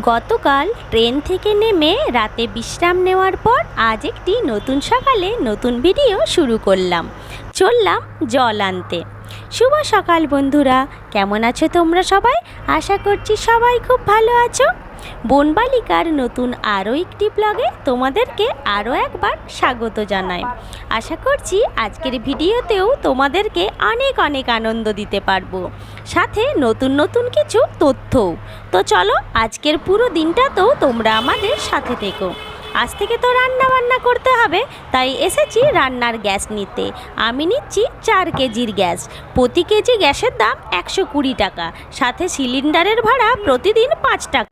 গতকাল ট্রেন থেকে নেমে রাতে বিশ্রাম নেওয়ার পর আজ একটি নতুন সকালে নতুন ভিডিও শুরু করলাম। চললাম জল আনতে। শুভ সকাল বন্ধুরা, কেমন আছো তোমরা সবাই? আশা করছি সবাই খুব ভালো আছো। বনবালিকার নতুন আরও একটি ব্লগে তোমাদেরকে আরও একবার স্বাগত জানাই। আশা করছি আজকের ভিডিওতেও তোমাদেরকে অনেক অনেক আনন্দ দিতে পারব। সাথে নতুন নতুন কিছু তথ্যও। তো চলো আজকের পুরো দিনটাতেও তোমরা আমাদের সাথে থেকো। আজ থেকে তো রান্না বান্না করতে হবে, তাই এসেছি রান্নার গ্যাস নিতে। আমি নিচ্ছি চার কেজির গ্যাস। প্রতি কেজি গ্যাসের দাম একশো কুড়ি টাকা। সাথে সিলিন্ডারের ভাড়া প্রতিদিন পাঁচ টাকা।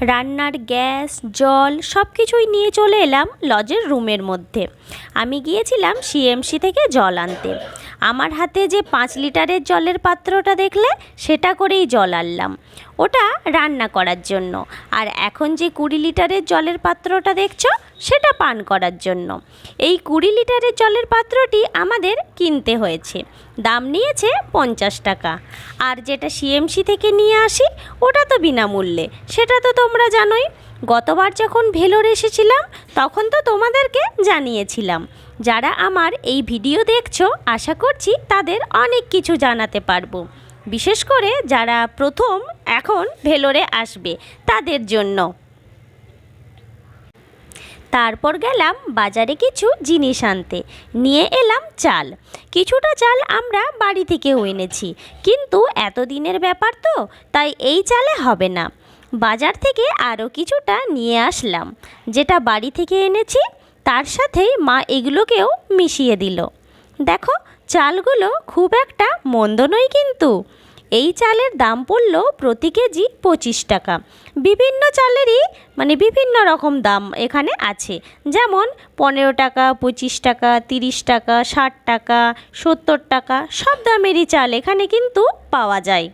রান্নার গ্যাস, জল সব কিছুই নিয়ে চলে এলাম লজের রুমের মধ্যে। আমি গিয়েছিলাম সিএমসি থেকে জল আনতে। আমার হাতে যে পাঁচ লিটারের জলের পাত্রটা দেখলে সেটা করেই জল আনলাম। ওটা রান্না করার জন্য। আর এখন যে কুড়ি লিটারের জলের পাত্রটা দেখছ, সেটা পান করার জন্য। এই কুড়ি লিটারের জলের পাত্রটি আমাদের কিনতে হয়েছে। দাম নিয়েছে পঞ্চাশ টাকা। আর যেটা সিএমসি থেকে নিয়ে আসি, ওটা তো বিনামূল্যে। সেটা তো তোমরা জানোই। গতবার যখন ভেলোর এসেছিলাম, তখন তো তোমাদেরকে জানিয়েছিলাম। যারা আমার এই ভিডিও দেখছ, আশা করছি তাদের অনেক কিছু জানাতে পারব। বিশেষ করে যারা প্রথম এখন ভেলোরে আসবে তাদের জন্য। তারপর গেলাম বাজারে কিছু জিনিস আনতে। নিয়ে এলাম চাল। কিছুটা চাল আমরা বাড়ি থেকেও এনেছি। কিন্তু এতদিনের ব্যাপার তো, তাই এই চালে হবে না। বাজার থেকে আরও কিছুটা নিয়ে আসলাম। যেটা বাড়ি থেকে এনেছি, তার সাথেই মা এগুলোকেও মিশিয়ে দিল। দেখো, চালগুলো খুব একটা মন্দ নয় কিন্তু। এই চালের দাম পড়ল প্রতি কেজি পঁচিশ টাকা। বিভিন্ন চালেরই মানে বিভিন্ন রকম দাম এখানে আছে। যেমন পনেরো টাকা, পঁচিশ টাকা, তিরিশ টাকা, ষাট টাকা, সত্তর টাকা, সব দামেরই চাল এখানে কিন্তু পাওয়া যায়।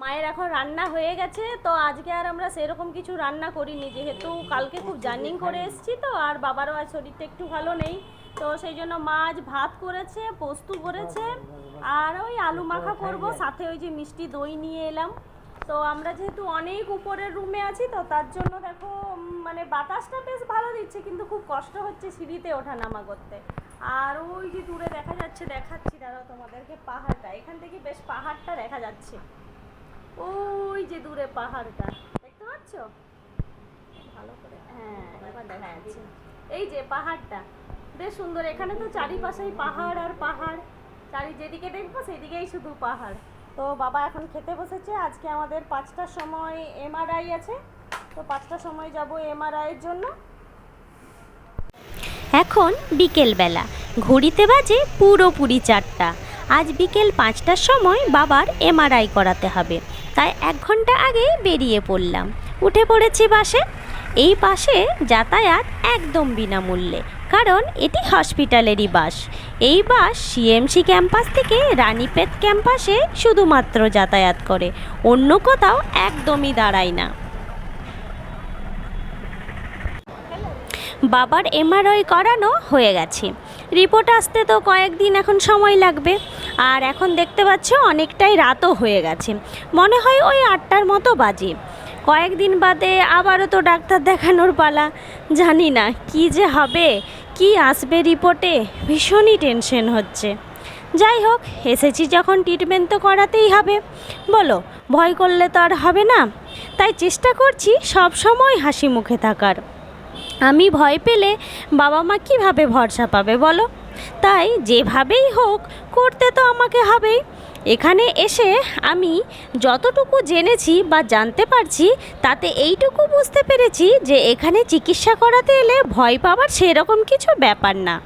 মায়ের এখন রান্না হয়ে গেছে, তো আজকে আর আমরা সেরকম কিছু রান্না করিনি। যেহেতু কালকে খুব জার্নিং করে এসেছি তো, আর বাবারও আজ শরীরটা একটু ভালো নেই। তো সেই জন্য মা আজ ভাত করেছে, পোস্ত করেছে, আর ওই আলু মাখা করব, সাথে ওই যে মিষ্টি দই নিয়ে এলাম। তো আমরা যেহেতু অনেক উপরের রুমে আছি, তো তার জন্য দেখো মানে বাতাসটা বেশ ভালো দিচ্ছে, কিন্তু খুব কষ্ট হচ্ছে সিঁড়িতে ওঠা নামা করতে। আর ওই যে দূরে দেখা যাচ্ছে, দেখাচ্ছি দাঁড়াও তোমাদেরকে পাহাড়টা। এখান থেকে বেশ পাহাড়টা দেখা যাচ্ছে। ওই যে দূরে পাহাড়টা দেখতে পাচ্ছ? ভালো করে হ্যাঁ এবার দেখা যাচ্ছে এই যে পাহাড়টা বেশ সুন্দর। এখানে তো চারিপাশেই পাহাড় আর পাহাড়। চারি যেদিকে দেখব সেদিকেই শুধু পাহাড়। তো বাবা এখন খেতে বসেছে। আজকে আমাদের পাঁচটার সময় এমআরআই আছে। তো পাঁচটার সময় যাব এমআরআইয়ের জন্য। এখন বিকেলবেলা ঘড়িতে বাজে পুরোপুরি চারটা। আজ বিকেল পাঁচটার সময় বাবার এমআরআই করাতে হবে। তাই এক ঘণ্টা আগে বেরিয়ে পড়লাম। উঠে পড়েছি বাসে। এই বাসে যাতায়াত একদম বিনামূল্যে, কারণ এটি হসপিটালেরই বাস। এই বাস সিএমসি ক্যাম্পাস থেকে রানীপেত ক্যাম্পাসে শুধুমাত্র যাতায়াত করে, অন্য কোথাও একদমই দাঁড়ায় না। বাবার এমআরআই করানো হয়ে গেছে। রিপোর্ট আসতে তো কয়েকদিন এখন সময় লাগবে। আর এখন দেখতে পাচ্ছ অনেকটাই রাতও হয়ে গেছে। মনে হয় ওই আটটার মতো বাজে। কয়েকদিন বাদে আবারও তো ডাক্তার দেখানোর পালা। জানি না কি যে হবে, কি আসবে রিপোর্টে? ভীষণই টেনশন হচ্ছে। যাই হোক, এসেছি যখন ট্রিটমেন্ট তো করাতেই হবে। বলো, ভয় করলে তো আর হবে না। তাই চেষ্টা করছি সব সময় হাসি মুখে থাকার। আমি ভয় পেলে বাবা মা কীভাবে ভরসা পাবে বলো? তাই যেভাবেই হোক করতে তো আমাকে হবেই। এখানে এসে আমি যতটুকু জেনেছি বা জানতে পারছি, তাতে এইটুকু বুঝতে পেরেছি যে এখানে চিকিৎসা করাতে এলে ভয় পাওয়ার সেরকম কিছু ব্যাপার না।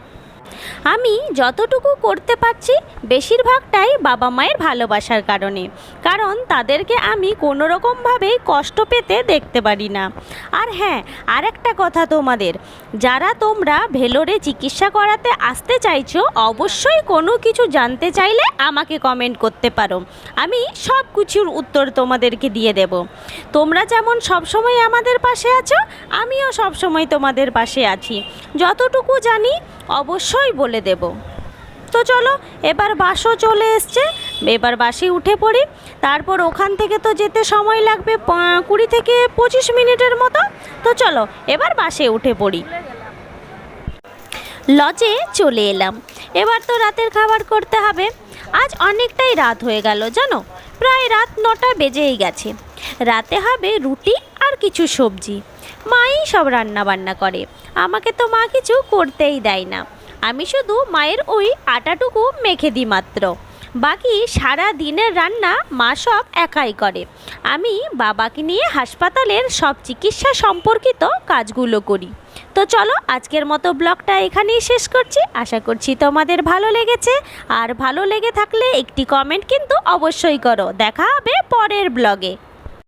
আমি যতটুকু করতে পারছি, বেশিরভাগটাই বাবা মায়ের ভালোবাসার কারণে। কারণ তাদেরকে আমি কোনো রকমভাবেই কষ্ট পেতে দেখতে পারি না। আর হ্যাঁ আরেকটা কথা তোমাদের, যারা তোমরা ভেলোরে চিকিৎসা করাতে আসতে চাইছো, অবশ্যই কোনো কিছু জানতে চাইলে আমাকে কমেন্ট করতে পারো। আমি সব কিছুর উত্তর তোমাদেরকে দিয়ে দেব। তোমরা যেমন সবসময় আমাদের পাশে আছো, আমিও সবসময় তোমাদের পাশে আছি। যতটুকু জানি অবশ্যই বলে দেব। তো চলো, এবার বাসও চলে এসছে। এবার বাসে উঠে পড়ি। তারপর ওখান থেকে তো যেতে সময় লাগবে কুড়ি থেকে পঁচিশ মিনিটের মতো। তো চলো, এবার বাসে উঠে পড়ি। লজে চলে এলাম। এবার তো রাতের খাবার করতে হবে। আজ অনেকটাই রাত হয়ে গেল, জানো? প্রায় রাত নটা বেজেই গেছে। রাতে হবে রুটি আর কিছু সবজি। মাই সব রান্না বান্না করে। আমাকে তো মা কিছু করতেই দেয় না। আমি শুধু মায়ের ওই আটাটুকু মেখে দিই মাত্র। বাকি সারা দিনের রান্না মা সব একাই করে। আমি বাবাকে নিয়ে হাসপাতালের সব চিকিৎসা সম্পর্কিত কাজগুলো করি। তো চলো আজকের মতো ব্লগটা এখানেই শেষ করছি। আশা করছি তোমাদের ভালো লেগেছে। আর ভালো লেগে থাকলে একটি কমেন্ট কিন্তু অবশ্যই করো। দেখা হবে পরের ব্লগে।